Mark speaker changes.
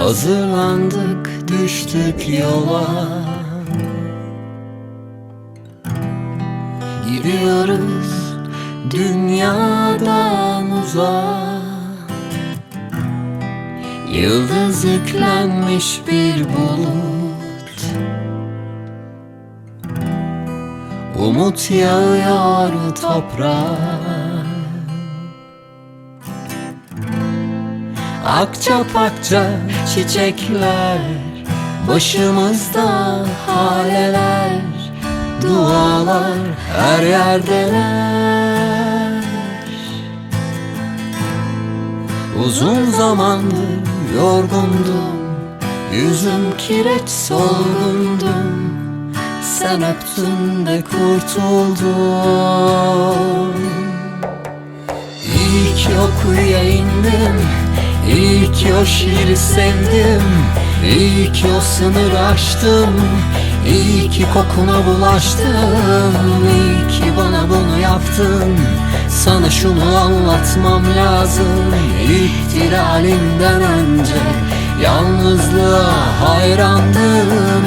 Speaker 1: Hazırlandık düştük yola. Gidiyoruz dünyadan uzağa. Yıldız yüklenmiş bir bulut. Umut yağıyor toprağa Akça pakça çiçekler Başımızda haleler Dualar her yerdeler. Uzun zamandır yorgundum Yüzüm kireç solgundum. Sen öptün de kurtuldum İyi ki o kuyuya indim İyi ki o şiiri sevdim İyi o sınırı aştım İyi kokuna bulaştım İyi bana bunu yaptın. Sana şunu anlatmam lazım İhtilalinden önce Yalnızlığa hayrandım